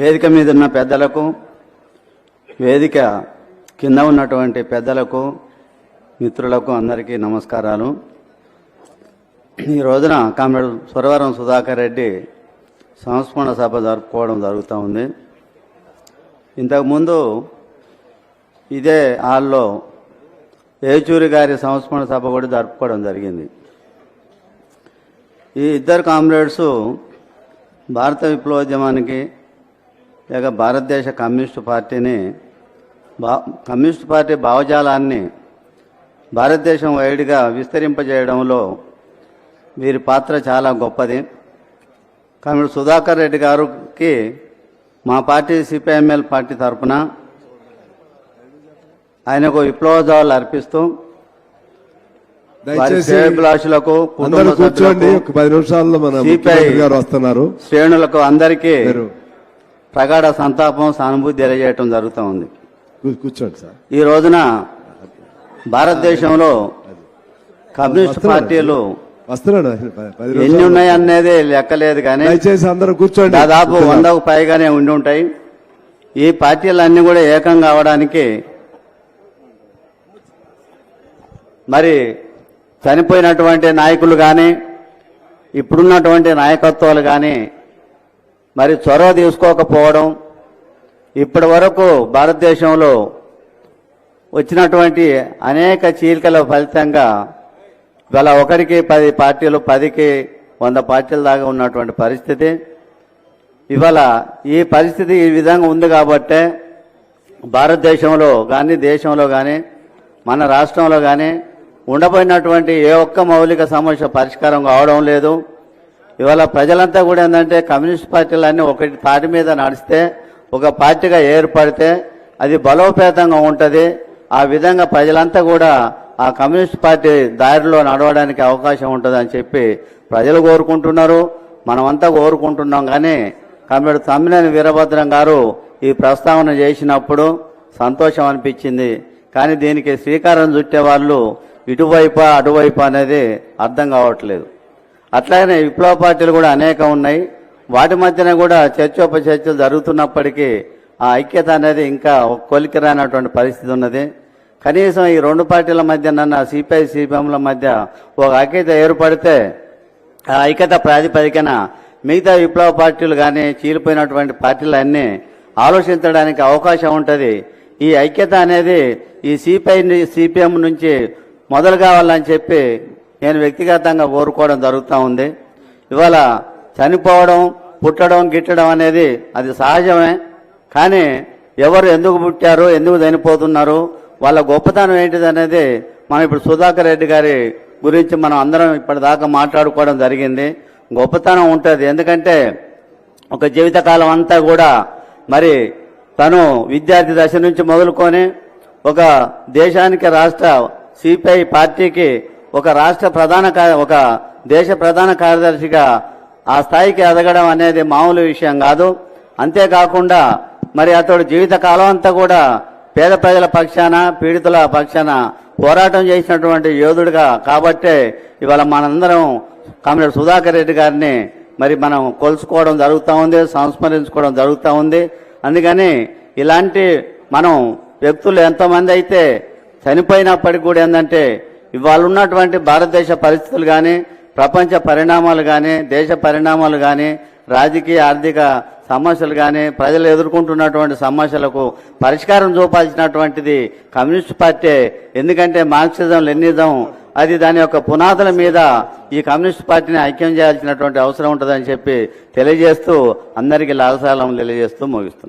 వేదిక మీద ఉన్న పెద్దలకు వేదిక కింద ఉన్నటువంటి పెద్దలకు మిత్రులకు అందరికీ నమస్కారాలు. ఈ రోజున కామ్రేడ్ సురవరం సుధాకర్ రెడ్డి సంస్మరణ సభ జరుపుకోవడం జరుగుతూ ఉంది. ఇంతకుముందు ఇదే హాల్లో ఏచూరి గారి సంస్మరణ సభ కూడా జరుపుకోవడం జరిగింది. ఈ ఇద్దరు కామ్రేడ్స్ భారత విప్లవోద్యమానికి లేక భారతదేశ కమ్యూనిస్టు పార్టీని బా కమ్యూనిస్టు పార్టీ భావజాలాన్ని భారతదేశం వైడ్గా విస్తరింపజేయడంలో వీరి పాత్ర చాలా గొప్పది. కామ్రేడ్ సుధాకర్ రెడ్డి గారికి మా పార్టీ సిపిఐఎంఎల్ పార్టీ తరఫున ఆయనకు విప్లవోత్సవాలు అర్పిస్తూ వారి దయచేసి శ్రేయోభిలాషులకు కుటుంబ అందరూ కూర్చోండి సభ్యులకు ఒక పది నిమిషాల్లో మన సిపిఐ ముఖ్యమంత్రి గారు వస్తున్నారు. శ్రేణులకు అందరికీ ప్రగాఢ సంతాపం సానుభూతి తెలియజేయటం జరుగుతూ ఉంది. కూర్చోండి సార్. ఈ రోజున భారతదేశంలో కమ్యూనిస్ట్. పార్టీలు వస్తున్నాడు. ఎన్ని. ఉన్నాయి అనేది లెక్కలేదు కానీ దయచేసి అందరూ కూర్చోండి. దాదాపు వందకు పైగానే ఉండి ఉంటాయి. ఈ పార్టీలన్నీ కూడా ఏకం కావడానికి మరి చనిపోయినటువంటి నాయకులు కానీ ఇప్పుడున్నటువంటి నాయకత్వాలు కానీ మరి చొరవ తీసుకోకపోవడం ఇప్పటి వరకు భారతదేశంలో వచ్చినటువంటి అనేక చీలికల ఫలితంగా ఇవాళ ఒకరికి పది పార్టీలు పదికి వంద పార్టీల దాకా ఉన్నటువంటి పరిస్థితి. ఇవాళ ఈ పరిస్థితి ఈ విధంగా ఉంది కాబట్టే భారతదేశంలో కానీ దేశంలో కానీ మన రాష్ట్రంలో కానీ ఉండబోయినటువంటి ఏ ఒక్క మౌలిక సమస్య పరిష్కారం కావడం లేదు. ఇవాళ ప్రజలంతా కూడా ఏంటంటే కమ్యూనిస్ట్ పార్టీలన్నీ ఒకటి తాటి మీద నడిస్తే ఒక పార్టీగా ఏర్పడితే అది బలోపేతంగా ఉంటుంది. ఆ విధంగా ప్రజలంతా కూడా ఆ కమ్యూనిస్ట్ పార్టీ దారిలో నడవడానికి అవకాశం ఉంటుందని చెప్పి ప్రజలు కోరుకుంటున్నారు. మనమంతా కోరుకుంటున్నాం కానీ కమ్రేడు తమ్మినేని వీరభద్రం గారు ఈ ప్రస్తావన చేసినప్పుడు సంతోషం అనిపించింది. కానీ దీనికి శ్రీకారం చుట్టే వాళ్ళు ఇటువైపు అటువైపు అనేది అర్థం కావట్లేదు. అట్లాగనే విప్లవ పార్టీలు కూడా అనేకం ఉన్నాయి. వాటి మధ్యన కూడా చర్చోపచర్చలు జరుగుతున్నప్పటికీ ఆ ఐక్యత అనేది ఇంకా కొలికిరానటువంటి పరిస్థితి ఉన్నది. కనీసం ఈ రెండు పార్టీల మధ్య నన్న సిపిఐ సిపిఎంల మధ్య ఒక ఐక్యత ఏర్పడితే ఆ ఐక్యత ప్రాతిపదికన మిగతా విప్లవ పార్టీలు కానీ చీలిపోయినటువంటి పార్టీలు అన్నీ ఆలోచించడానికి అవకాశం ఉంటుంది. ఈ ఐక్యత అనేది ఈ సిపిఐ సిపిఎం నుంచి మొదలు కావాలని చెప్పి నేను వ్యక్తిగతంగా కోరుకోవడం జరుగుతూ ఉంది. ఇవాళ చనిపోవడం పుట్టడం గిట్టడం అనేది అది సహజమే. కానీ ఎవరు ఎందుకు పుట్టారు ఎందుకు చనిపోతున్నారు వాళ్ళ గొప్పతనం ఏంటిది అనేది మనం ఇప్పుడు సుధాకర్ రెడ్డి గారి గురించి మనం అందరం ఇప్పటిదాకా మాట్లాడుకోవడం జరిగింది. గొప్పతనం ఉంటుంది. ఎందుకంటే ఒక జీవితకాలం అంతా కూడా మరి తను విద్యార్థి దశ నుంచి మొదలుకొని ఒక దేశానికి రాష్ట్ర సిపిఐ పార్టీకి ఒక రాష్ట్ర ప్రధాన ఒక దేశ ప్రధాన కార్యదర్శిగా ఆ స్థాయికి ఎదగడం అనేది మామూలు విషయం కాదు. అంతేకాకుండా మరి అతడు జీవిత కాలం అంతా కూడా పేద ప్రజల పక్షాన పీడితుల పక్షాన పోరాటం చేసినటువంటి యోధుడిగా కాబట్టే ఇవాళ మనందరం కామ్రేడ్ సుధాకర్ రెడ్డి గారిని మరి మనం కొలుసుకోవడం జరుగుతూ ఉంది సంస్మరించుకోవడం జరుగుతూ ఉంది. అందుకని ఇలాంటి మనం వ్యక్తులు ఎంతమంది అయితే చనిపోయినప్పటికీ కూడా ఏంటంటే ఇవాళ ఉన్నటువంటి భారతదేశ పరిస్థితులు కానీ ప్రపంచ పరిణామాలు కానీ దేశ పరిణామాలు కానీ రాజకీయ ఆర్థిక సమస్యలు కానీ ప్రజలు ఎదుర్కొంటున్నటువంటి సమస్యలకు పరిష్కారం చూపాల్సినటువంటిది కమ్యూనిస్ట్ పార్టీ. ఎందుకంటే మార్క్సిజం లెనిజం అది దాని యొక్క పునాదుల మీద ఈ కమ్యూనిస్ట్ పార్టీని ఐక్యం చేయాల్సినటువంటి అవసరం ఉంటుందని చెప్పి తెలియజేస్తూ అందరికీ లాలసాలం తెలియజేస్తూ ముగిస్తున్నాను